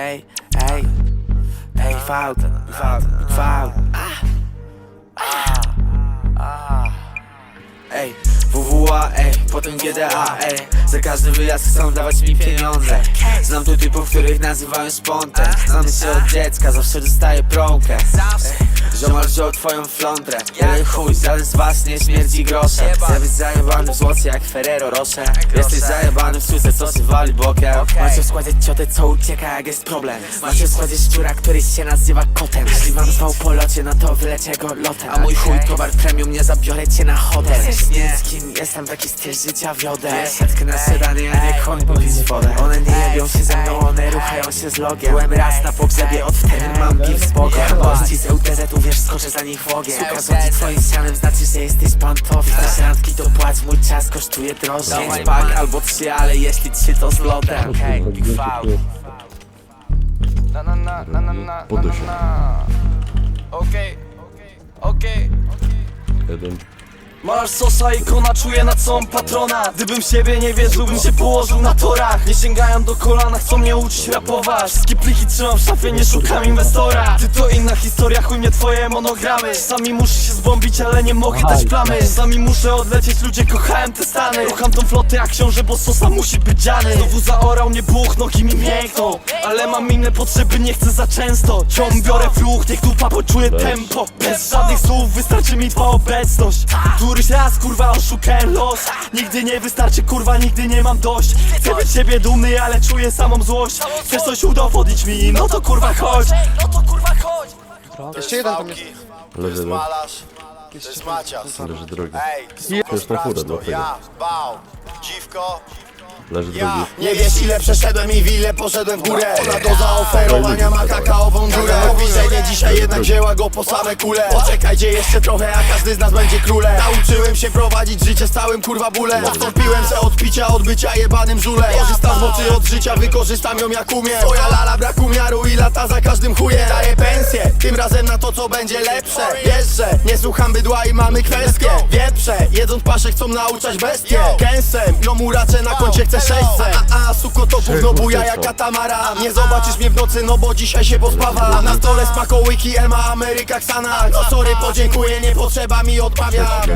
Hej, hej, hej, fałd, fałd, fałd. Ej, WWA, ej, potem GDA, ej. Za każdy wyjazd chcą dawać mi pieniądze. Znam tu typów, których nazywają spontę Znamy się od dziecka, zawsze dostaję prąkę. Ej. Ziomal wziął twoją flądrę. Jeden chuj, żaden z was nie śmierdzi groszem Chcę być zajebany w złocie jak Ferrero Rocher. Jesteś zajebany w suce, co się wali bokiem. Macie w składzie ciotę, co ucieka jak jest problem. Macie w składzie szczura, który się nazywa kotem. Jeśli wam zwał po locie, no to wylecie go lotem. A mój chuj, towar premium, nie zabiorę cię na hotel. Nie z kim jestem, taki styl życia wiodę. Setkę na sedanie, a nie koń popić wodę. One nie jebią się ze mną, ruchają się z logiem. Byłem raz na pogrzebie, od wtedy mam z Bogiem. Gości z UTZ-u, wiesz, skoczę za nich w ogień Suka rządzi twoim ścianem, znaczy, że jesteś pantowi Chcesz randki, to płać, mój czas kosztuje drożej. Pięć pak albo trzy, ale jeśli trzy, to z lotem. Hej, gwałt. Na na na na na na na na. Się. na Okej, okej. Jeden. Masz sosa ikona, czuję nad sobą patrona. Gdybym siebie nie wierzył, bym się położył na torach. Nie sięgają do kolana, chcą mnie uczyć rapować. Wszystkie pliki trzymam w szafie, nie szukam inwestora. Ty to inna historia, chuj mnie twoje monogramy. Czasami muszę się zbombić, ale nie mogę dać plamy. Czasami muszę odlecieć, ludzie kochałem te stany. Rucham tą flotę jak książę, bo sosa musi być dziany. Znowu zaorał mnie buch, nogi mi miękną. Ale mam inne potrzeby, nie chcę za często. Ciąg biorę fluch, niech dupa poczuje tempo. Bez żadnych słów, wystarczy mi twa obecność Któryś raz kurwa oszukałem los Nigdy nie wystarczy kurwa, nigdy nie mam dość Chcę być siebie dumny, ale czuję samą złość Chcesz coś udowodnić mi, no to kurwa chodź No to kurwa chodź Jeszcze jeden tam jest. Leży jeden. malarz, to jest Macias. Leży drugi. Ej, To jest na furę, to dlatego. ja, bał, dziwko, Leży drugi. Nie wiesz ile przeszedłem i w ile poszedłem w górę. Ona do zaoferowania ma kakaową dziurę. Mówi, że nie dzisiaj jednak wzięła go po same kule. Poczekajcie jeszcze trochę, a każdy z nas będzie królem. Nauczyłem się prowadzić życie z całym kurwa bólem Odstąpiłem se od picia, od bycia jebanym żulem Korzystam z mocy od życia, wykorzystam ją jak umiem. Twoja lala braku miaru i lata za każdym chujem. Daję pensję, tym razem na to co będzie lepsze. Wiesz, że nie słucham bydła i mamy kwestie Wieprze, jedząc pasze chcą nauczać bestie Kęsem, ją raczę na koncie chcę 600 A, a, suko to gówno buja jak katamara Nie zobaczysz mnie w nocy, no bo dzisiaj się pospawa. A na stole smakołyki Ema, Ameryka, Xana. No sorry, podziękuję, nie potrzeba mi odmawiać.